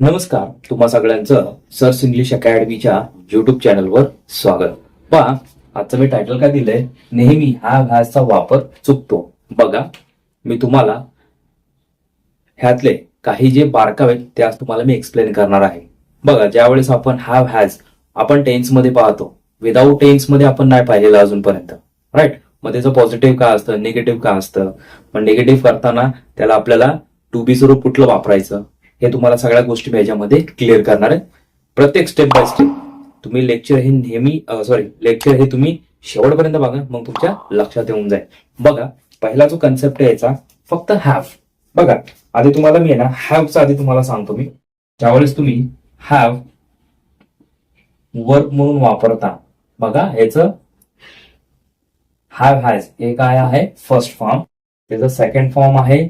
नमस्कार तुम्हा सगळ्यांचं सर्स इंग्लिश अकॅडमीच्या युट्यूब चॅनलवर स्वागत. पहा आजचं मी टायटल काय दिलंय? नेहमी हा हॅजचा वापर चुकतो. बघा मी तुम्हाला ह्यातले काही जे बारकावे आहेत ते आज तुम्हाला मी एक्सप्लेन करणार आहे. बघा ज्यावेळेस आपण हॅव हॅज आपण टेन्समध्ये पाहतो. विदाऊट टेन्समध्ये आपण नाही पाहिलेलं अजूनपर्यंत. राईट मग त्याचं पॉझिटिव्ह काय असतं निगेटिव्ह काय असतं पण निगेटिव्ह करताना त्याला आपल्याला टू बी स्वरूप कुठलं वापरायचं? हे तुम्हाला सगळ्या गोष्टी मी याच्यामध्ये क्लिअर करणार आहे. प्रत्येक स्टेप बाय स्टेप तुम्ही लेक्चर हे नेहमी सॉरी लेक्चर हे तुम्ही शेवटपर्यंत बघा मग तुमच्या लक्षात येऊन जाईल. बघा पहिला जो कन्सेप्ट आहे याचा फक्त हॅव बघा आधी तुम्हाला मी आहे ना हॅवचा आधी तुम्हाला सांगतो मी. ज्यावेळेस तुम्ही हॅव वर्क म्हणून वापरता बघा ह्याचं हॅव हॅज हे काय आहे फर्स्ट फॉर्म त्याचं सेकंड फॉर्म आहे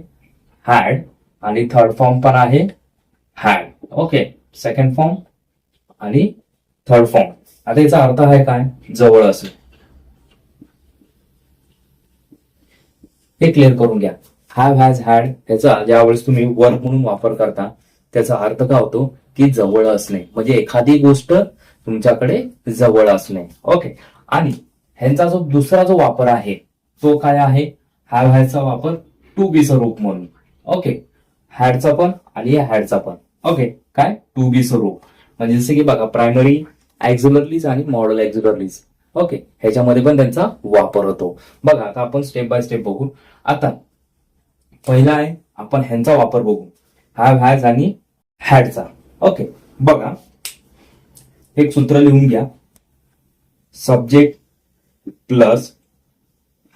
हॅड आणि थर्ड फॉर्म पण आहे हॅड ओके सेकंड फॉर्म आणि थर्ड फॉर्म आता याचा अर्थ आहे काय? जवळ असेल. हे क्लिअर करून घ्या. हॅव हॅज हॅड याचा ज्यावेळेस तुम्ही वर्क म्हणून वापर करता त्याचा अर्थ काय होतो? की जवळ असणे. म्हणजे एखादी गोष्ट तुमच्याकडे जवळ असणे. ओके आणि ह्यांचा जो दुसरा जो वापर आहे तो काय आहे? हॅव हॅजचा वापर टू बी स्वरूप म्हणून. ओके हॅडचा पण आणि हॅडचा पण. ओके काय? टू बी स्वरूप म्हणजे जसं की बघा प्रायमरी ऍक्झुलरलीज आणि मॉडल ऍक्झुलरलीज ओके ह्याच्यामध्ये पण त्यांचा वापर होतो. बघा आता आपण स्टेप बाय स्टेप बघू. आता पहिला आहे आपण ह्यांचा वापर बघू. हॅव हॅज आणि हॅडचा ओके बघा. एक सूत्र लिहून घ्या. Subject plus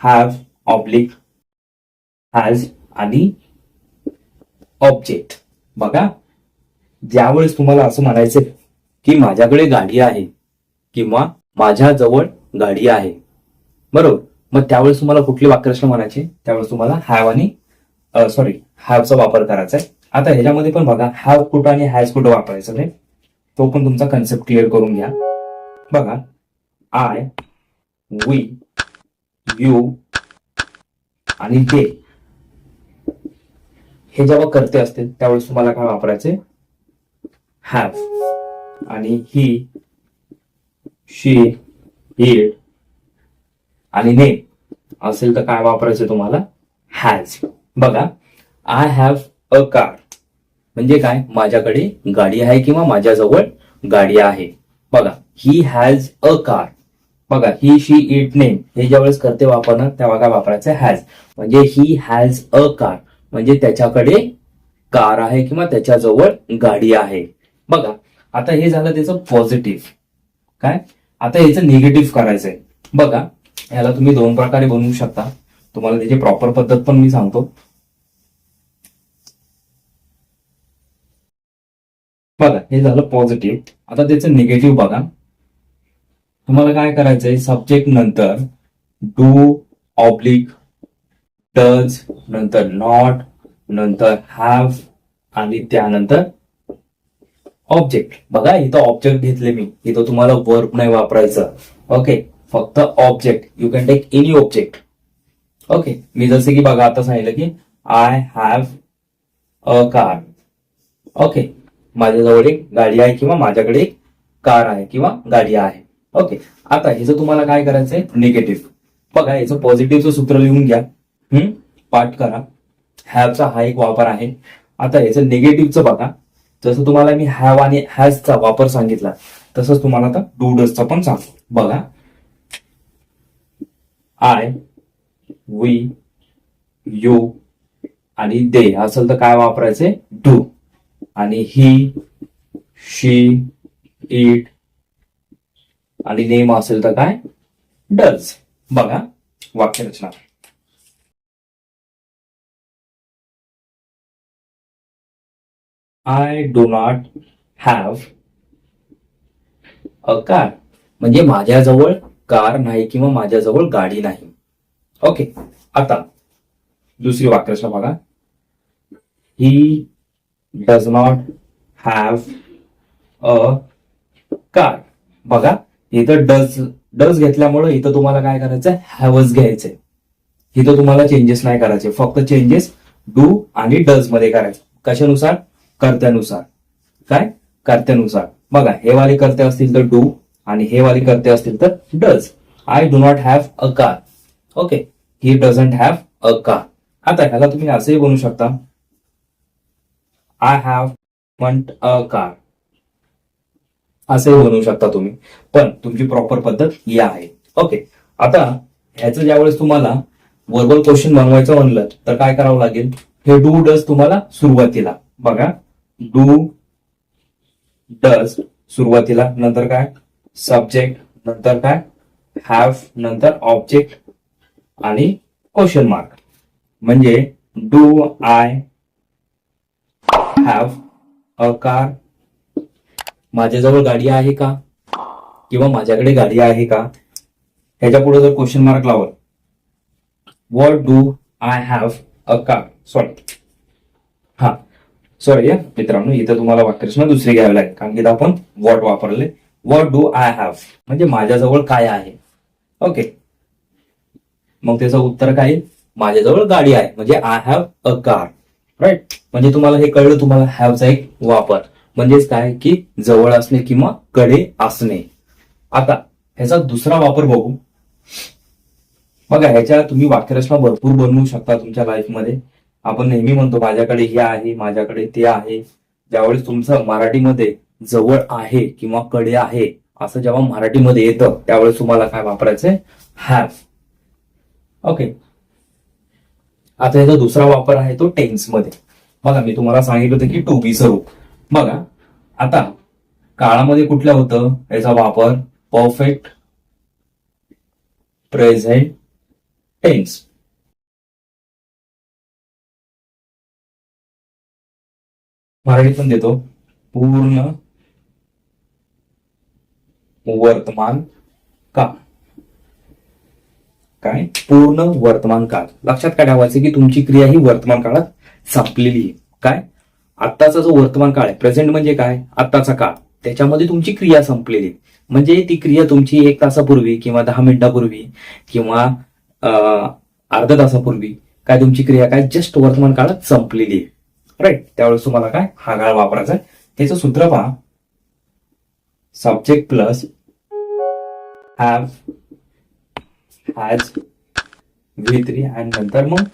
have oblique has आणि ऑब्जेक्ट बघा ज्यावेळेस तुम्हाला असं म्हणायचं की माझ्याकडे गाडी आहे किंवा माझ्याजवळ गाडी आहे. बरोबर? मग त्यावेळेस तुम्हाला कुठली वाक्यरचना म्हणायची? त्यावेळेस तुम्हाला हॅव आणि सॉरी हॅवचा वापर करायचा आहे. आता ह्याच्यामध्ये पण बघा हॅव कुठं आणि हॅज कुठं वापरायचं रे तो पण तुमचा कन्सेप्ट क्लिअर करून घ्या. बघा आय वी यू आणि ते हे जेव्हा करते असते त्यावेळेस तुम्हाला काय वापरायचे? हॅव आणि ही शी इड आणि ने असेल तर काय वापरायचं तुम्हाला? हॅज बघा आय हॅव अ कार म्हणजे काय? माझ्याकडे गाडी आहे किंवा माझ्याजवळ गाडी आहे. बघा ही हॅज अ कार बघा ही शी इट नेम हे ज्यावेळेस करते वापरणार तेव्हा काय वापरायचं? हॅज म्हणजे ही हॅज अ कार म्हणजे त्याच्याकडे कार आहे किंवा त्याच्याजवळ गाडी आहे. बघा आता हे झालं त्याचं पॉझिटिव्ह काय? आता याचं निगेटिव्ह करायचंय. बघा याला तुम्ही दोन प्रकारे बनवू शकता. तुम्हाला त्याची प्रॉपर पद्धत पण मी सांगतो. बघा हे झालं पॉझिटिव्ह आता त्याचं निगेटिव्ह बघा. तुम्हाला काय करायचंय? सब्जेक्ट नंतर डू ऑब्लिक डज नंतर नॉट नंतर हॅव आणि त्यानंतर ऑब्जेक्ट बघा इथं ऑब्जेक्ट घेतले मी. इथं तुम्हाला वर्ब नाही वापरायचं. ओके फक्त object you can take any object okay मी जसे की बघा आता सांगितलं की I have a car okay माझ्याजवळ एक गाडी आहे किंवा माझ्याकडे एक कार आहे किंवा गाडी आहे. ओके आता ह्याचं तुम्हाला काय करायचंय? निगेटिव्ह बघा याचं पॉझिटिव्हचं सूत्र लिहून घ्या. हम्म? पाठ करा. हॅवचा हा एक वापर आहे. आता याचं निगेटिव्हचं बघा. जसं तुम्हाला मी हॅव आणि हॅजचा वापर सांगितला तसंच तुम्हाला आता डू डसचा पण सांगतो. बघा. आय वी यू आणि दे असेल तर काय वापरायचे? डू आणि ही शी इट आणि नेम असेल तर काय? डज बघा. वाक्यरचना. I do not have a car म्हणजे माझ्याजवळ कार नाही किंवा माझ्याजवळ गाडी नाही. ओके आता दुसरी वाक्यरचना बघा. He does not have a car बघा इथं डज डज घेतल्यामुळे इथं तुम्हाला काय करायचं हॅवच घ्यायचंय. इथं तुम्हाला चेंजेस नाही करायचे. फक्त चेंजेस डू आणि डजमध्ये करायचे. कशानुसार? कर्त्यानुसार. काय? कर्त्यानुसार. बघा हे वाले कर्ते असतील तर डू आणि हे वाले कर्ते असतील तर does I do not have a car okay he doesn't have a car आता ह्याला तुम्ही असंही बनवू शकता. I have want a car असंही बनवू शकता तुम्ही. पण तुमची प्रॉपर पद्धत ही आहे. ओके आता ह्याचं ज्यावेळेस तुम्हाला वर्बल क्वेश्चन बनवायचं म्हणलं तर काय करावं लागेल? हे डू डज तुम्हाला सुरुवातीला. बघा. डू डज सुरुवातीला नंतर काय? सब्जेक्ट नंतर काय? हॅव नंतर ऑब्जेक्ट आणि क्वेश्चन मार्क म्हणजे do I have a car माझ्याजवळ गाडी आहे का? किंवा माझ्याकडे गाडी आहे का? ह्याच्या पुढे जर क्वेश्चन मार्क लावल what do I have a car sorry हा. सॉरी या मित्रांनो इथं तुम्हाला वाक्यरचना दुसरी घ्यावी लागेल. कारण की आपण वॉट वापरले. वॉट डू आय हॅव म्हणजे माझ्याजवळ काय आहे? ओके मग त्याचं उत्तर काय? येईल? माझ्याजवळ गाडी आहे. म्हणजे I have a car right म्हणजे तुम्हाला हे कळलं तुम्हाला हॅवचा एक वापर. म्हणजेच काय? की जवळ असणे किंवा कडे असणे. आता ह्याचा दुसरा वापर बघू. बघा ह्याच्या तुम्ही वाक्यरचना भरपूर बनवू शकता तुमच्या लाईफमध्ये आपण नेहमी म्हणतो माझ्याकडे हे आहे माझ्याकडे ते आहे. ज्यावेळेस तुमचं मराठीमध्ये जवळ आहे किंवा कडे आहे असं जेव्हा मराठीमध्ये येतं त्यावेळेस तुम्हाला काय वापरायचंय? हॅव ओके आता याचा दुसरा वापर आहे तो टेन्समध्ये. बघा मी तुम्हाला सांगितलं होतं की टू बी स्वरूप बघा आता काळामध्ये कुठलं होतं? याचा वापर परफेक्ट प्रेझेंट टेन्स मराठी पण देतो. पूर्ण वर्तमान काळ. काय? पूर्ण वर्तमान काळ. लक्षात काय ठेवायचं की तुमची क्रिया ही वर्तमान काळात संपलेली आहे. काय? आत्ताचा जो वर्तमान काळ आहे प्रेझेंट म्हणजे काय? आत्ताचा काळ. त्याच्यामध्ये तुमची क्रिया संपलेली आहे. म्हणजे ती क्रिया तुमची एक तासापूर्वी किंवा दहा मिनिटापूर्वी किंवा अं, तासापूर्वी काय तुमची क्रिया काय? जस्ट वर्तमान काळात संपलेली आहे. राईट त्यावेळेस तुम्हाला काय? हा गाळ वापरायचा आहे. त्याचं सूत्र पहा. Subject plus have has V three आणि नंतर मग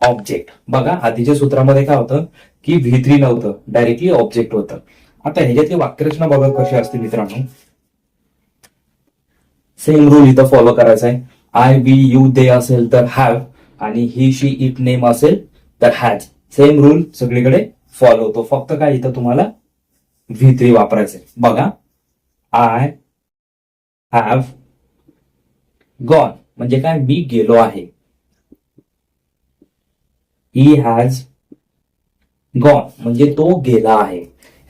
ऑब्जेक्ट बघा आधीच्या सूत्रामध्ये काय होतं? की व्ही थ्री नव्हतं. डायरेक्टली ऑब्जेक्ट होतं. आता ह्याच्यातली वाक्यरचना बघा कशी असते मित्रांनो. सेम रूल इथं फॉलो करायचा आहे. आय बी यू दे असेल तर हॅव आणि ही शी इट नेम असेल तर हॅज सेम रूल सगळीकडे फॉलो होतो. फक्त काय इथं तुम्हाला व्ही थ्री वापरायचंय. बघा. आय हॅव गॉन म्हणजे काय? मी गेलो आहे. ही हॅज गॉन म्हणजे तो गेला आहे.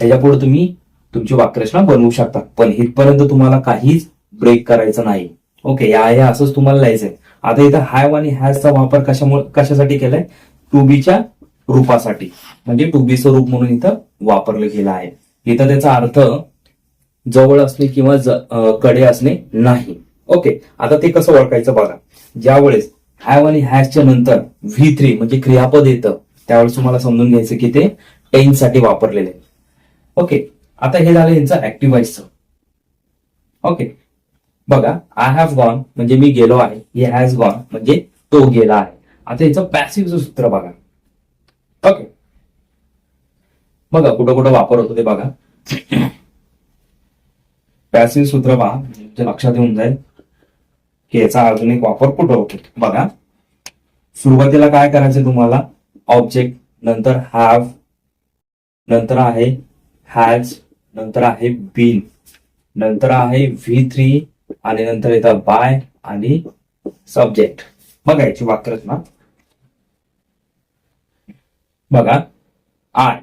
ह्याच्या पुढे तुम्ही तुमची वाक्यरचना बनवू शकता. पण इथपर्यंत तुम्हाला काहीच ब्रेक करायचं नाही. ओके या आहे असंच तुम्हाला लिहायचंय. आता इथं हॅव आणि हॅजचा वापर कशामुळे कशासाठी केलाय? टू बीच्या रूपासाठी. म्हणजे टू बी स्वरूप म्हणून इथं वापरलं गेलं आहे. इथं त्याचा अर्थ जवळ असणे किंवा कडे असणे नाही. ओके आता ते कसं ओळखायचं बघा. ज्या वेळेस हॅव आणि हॅशच्या नंतर व्ही थ्री म्हणजे क्रियापद येतं त्यावेळेस तुम्हाला समजून घ्यायचं की ते टेन साठी वापरलेले ओके आता हे झालं यांचं ऍक्टिव्हाइजचं ओके बघा आय हॅव गॉन म्हणजे मी गेलो आहे. हे हॅज गॉन म्हणजे तो गेला आहे. आता याचं पॅसिव्हचं सूत्र बघा. ओके बघा कुठं कुठं वापर होतो ते बघा. पॅसिव्ह सूत्र पहा म्हणजे लक्षात येऊन जाईल की याचा अजून एक वापर कुठं होतो. बघा. सुरुवातीला काय करायचं तुम्हाला? ऑब्जेक्ट नंतर हॅव नंतर आहे हॅज नंतर आहे बीन नंतर आहे व्ही थ्री आणि नंतर येतात बाय आणि सब्जेक्ट बघा याची वाक्यरचना. बघा आय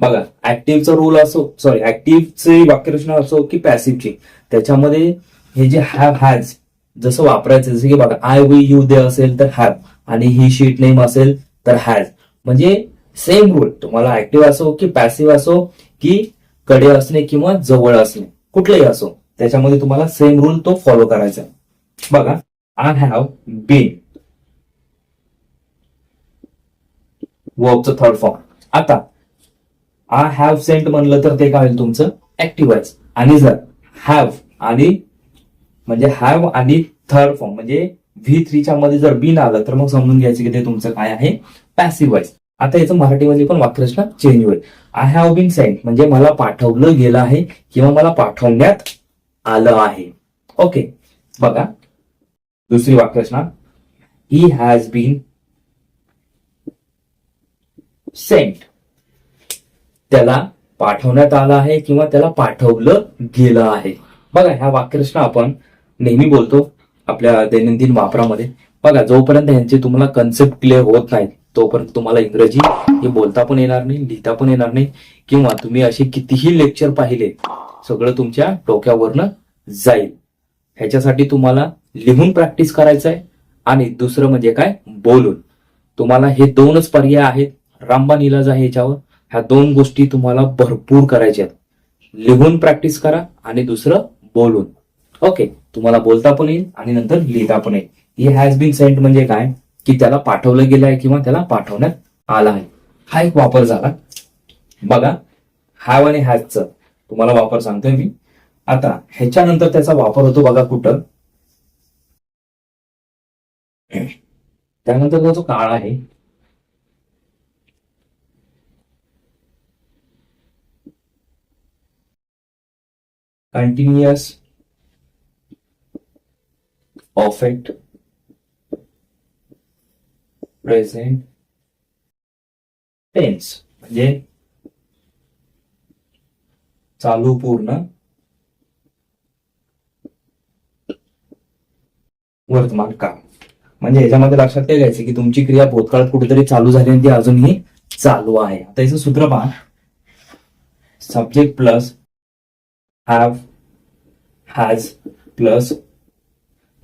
बघा ऍक्टिव्हचा रूल असो सॉरी ऍक्टिव्हचे वाक्यरचना असो की पॅसिव्हची त्याच्यामध्ये हे जे हॅव हॅज जसं वापरायचं जसं की बघा आय वी यू दे असेल तर हॅव आणि ही शीट नेम असेल तर हॅज म्हणजे सेम रूल तुम्हाला ऍक्टिव्ह असो की पॅसिव्ह असो की कडे असणे किंवा जवळ असणे कुठलेही असो त्याच्यामध्ये तुम्हाला सेम रूल तो फॉलो करायचा. बघा आय हॅव बीन वर्बचं थर्ड फॉर्म आता आय हॅव सेंट म्हणलं तर ते काय होईल तुमचं? ऍक्टिव्ह व्हायस आणि जर हॅव आणि म्हणजे हॅव आणि थर्ड फॉर्म म्हणजे व्ही थ्रीच्या मध्ये जर बिन आलं तर मग समजून घ्यायचं की ते तुमचं काय आहे? पॅसिव्ह व्हायस आता याचं मराठीमध्ये पण वाक्यरचना चेंज होईल आय हॅव बीन सेंट म्हणजे मला पाठवलं गेलं आहे किंवा मला पाठवण्यात आलं आहे. ओके बघा. दुसरी वाक्यरचना ही हॅज बीन सेंट. त्याला पाठवण्यात आलं आहे किंवा त्याला पाठवलं गेलं आहे. बघा ह्या वाक्यरचना आपण नेहमी बोलतो आपल्या दैनंदिन वापरामध्ये. बघा जोपर्यंत यांचे तुम्हाला कन्सेप्ट क्लिअर होत नाही तोपर्यंत तुम्हाला इंग्रजी हे बोलता पण येणार नाही लिहिता पण येणार नाही किंवा तुम्ही असे कितीही लेक्चर पाहिले सगळं तुमच्या डोक्यावरनं जाईल. ह्याच्यासाठी तुम्हाला लिहून प्रॅक्टिस करायचं आहे आणि दुसरं म्हणजे काय? बोलून. तुम्हाला हे दोनच पर्याय आहेत. रामबान इलाज आहे याच्यावर ह्या दोन गोष्टी तुम्हाला भरपूर करायच्या आहेत. लिहून प्रॅक्टिस करा आणि दुसरं बोलून. ओके तुम्हाला बोलता पण येईल आणि नंतर लिहिता पण येईल. ही हॅज बीन सेंट म्हणजे काय? की त्याला पाठवलं गेलं आहे किंवा त्याला पाठवण्यात आला आहे. हा एक वापर झाला. बघा हॅव आणि हॅजचं तुम्हाला वापर सांगतोय मी. आता ह्याच्यानंतर त्याचा वापर होतो बघा कुठं. त्यानंतर जो काळ आहे continuous परफेक्ट प्रेझेंट टेन्स म्हणजे चालू पूर्ण वर्तमान काळ म्हणजे याच्यामध्ये लक्षात काय घ्यायचं की तुमची क्रिया भूतकाळात कुठेतरी चालू झाली आणि ती अजूनही चालू आहे. आता याचं सूत्र पहा subject plus have has plus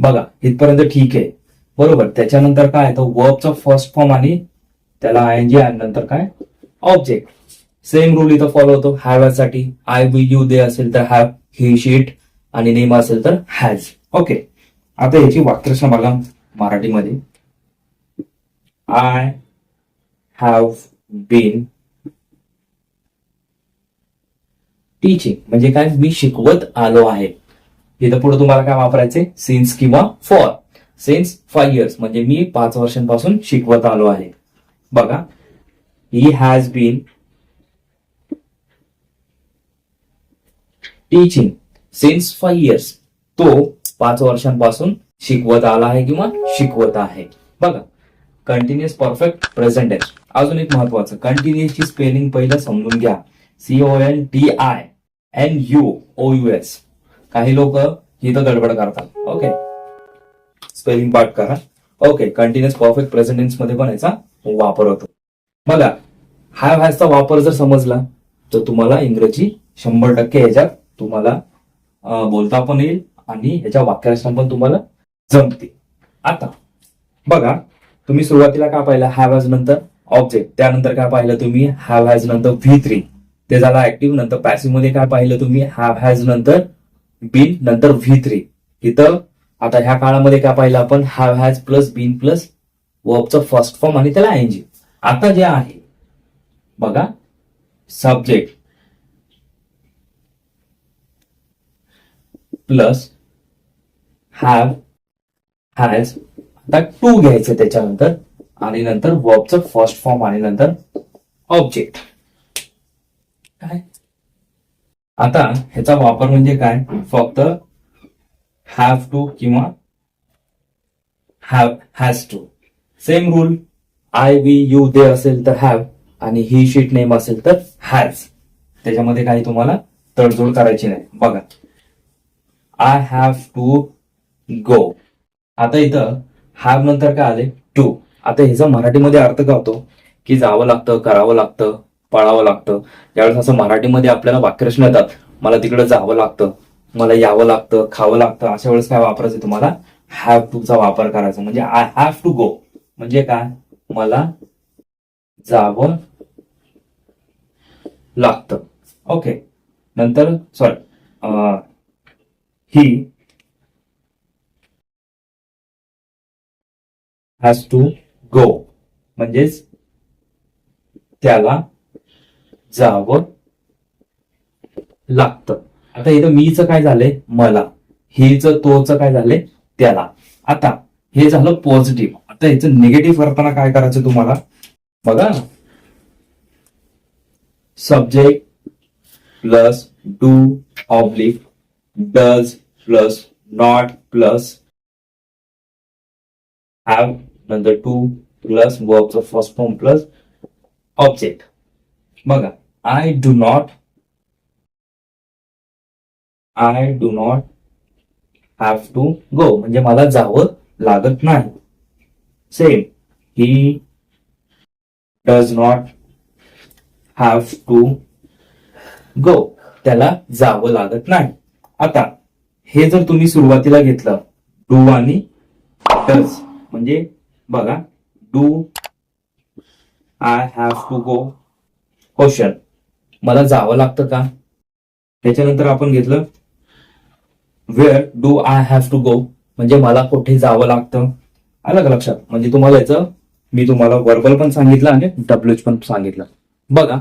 बघा इथपर्यंत ठीक आहे. बरोबर. त्याच्यानंतर काय? तर वर्बचा फर्स्ट फॉर्म आणि त्याला आय एन जी आणि नंतर काय? ऑब्जेक्ट सेम रूल इथं फॉलो होतो. हॅवसाठी आय वी यू दे असेल तर हॅव ही शीट आणि नेम असेल तर हॅज ओके आता याची वाक्यरचना बघा मराठीमध्ये. आय हॅव बीन टीचिंग म्हणजे काय? मी शिकवत आलो आहे. इथं पुढे तुम्हाला काय वापरायचे सिन्स किंवा फॉर सिन्स फाईव्ह इयर्स म्हणजे मी पाच वर्षांपासून शिकवत आलो आहे. बघा. He has been teaching since five years तो पाच वर्षांपासून शिकवत आला आहे किंवा शिकवत आहे. बघा. कंटिन्युअस परफेक्ट प्रेझेंट आहे अजून एक महत्वाचं. कंटिन्युअसची स्पेलिंग पहिलं समजून घ्या. C O N T I N U O U S काही लोक इथं गडबड करतात. ओके स्पेलिंग पार्ट करा. ओके कंटिन्युअस परफेक्ट प्रेझेंटेन्समध्ये पण याचा वापर होतो. बघा हॅव हॅजचा वापर जर समजला तर तुम्हाला इंग्रजी शंभर टक्के ह्याच्यात तुम्हाला बोलता पण येईल आणि ह्याच्या वाक्यरचना पण तुम्हाला जमते आता बघा तुम्ही सुरुवातीला काय पाहिलं? हॅव हॅज नंतर ऑब्जेक्ट त्यानंतर काय पाहिलं तुम्ही? हॅव हॅज नंतर व्ही थ्री ते झाला ऍक्टिव्ह नंतर पॅसिव्हमध्ये काय पाहिलं तुम्ही? हॅव हॅज नंतर बीन नंतर व्ही थ्री इथं आता ह्या काळामध्ये काय पाहिलं आपण? Have has plus been plus वर्बचं first form आणि त्याला एनजी आता जे आहे बघा सब्जेक्ट प्लस हॅव हॅज आता टू घ्यायचं त्याच्यानंतर आणि नंतर वर्बचं फर्स्ट फॉर्म आणि नंतर ऑब्जेक्ट काय? आता ह्याचा वापर म्हणजे काय? फक्त हॅव टू किंवा have has to same rule I we you they असेल तर हॅव आणि ही शीट नेम असेल तर हॅज त्याच्यामध्ये काही तुम्हाला तडजोड करायची नाही. बघा. आय हॅव टू गो आता इथं हॅव नंतर काय आले? टू आता ह्याचा मराठीमध्ये अर्थ काय होतो? की जावं लागतं करावं लागतं. पाळावं लागतं. ज्यावेळेस असं मराठीमध्ये आपल्याला वाक्यरचना येतात मला तिकडे जावं लागतं मला यावं लागतं खावं लागतं अशा वेळेस काय वापरायचं तुम्हाला? हॅव टू चा वापर करायचा. म्हणजे आय हॅव टू गो म्हणजे काय? मला जावं लागतं. ओके नंतर sorry he has to go म्हणजेच त्याला जावं लागतं. आता इथं मीच काय झालंय? मला. हेच तोच काय झालंय? त्याला. आता हे झालं पॉझिटिव्ह आता याचं निगेटिव्ह करताना काय करायचं तुम्हाला? बघा. Subject plus do oblique does plus not plus have नंतर टू प्लस वर्कचं फर्स्ट फॉर्म प्लस ऑब्जेक्ट बघा. I do not I do not have to go म्हणजे मला जावं लागत नाही. Same he does not have to go त्याला जावं लागत नाही. आता हे जर तुम्ही सुरुवातीला घेतलं डू आणि डज म्हणजे बघा do I have to go question मला जावं लागतं का? त्याच्यानंतर आपण घेतलं where do I have to go म्हणजे मला कुठे जावं लागतं? आलं का लक्षात? म्हणजे तुम्हाला याचं मी तुम्हाला वर्बल पण सांगितलं आणि डब्ल्यूच पण सांगितलं. बघा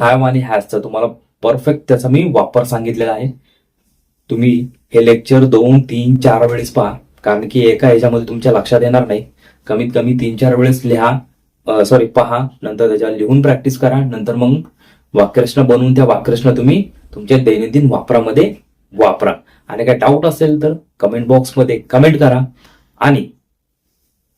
हॅव आणि हॅजचा तुम्हाला परफेक्ट त्याचा मी वापर सांगितलेला आहे. तुम्ही हे लेक्चर दोन तीन चार वेळेस पहा कारण की एका ह्याच्यामध्ये तुमच्या लक्षात येणार नाही. कमीत कमी तीन चार वेळेस लिहा. सॉरी पहा नंतर त्याच्यावर लिहून प्रॅक्टिस करा नंतर मग वाक्यरचना बनवून त्या वाक्यरचना तुम्ही तुमच्या दैनंदिन वापरामध्ये वापरा. आणि काय डाऊट असेल तर कमेंट बॉक्समध्ये कमेंट करा. आणि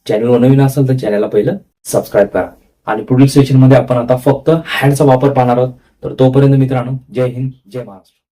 चॅनलवर नवीन असेल तर चॅनलला पहिलं सबस्क्राईब करा. आणि पुढील सेशनमध्ये आपण आता फक्त हँडचा वापर पाहणार आहोत. तर तोपर्यंत मित्रांनो जय हिंद जय महाराष्ट्र.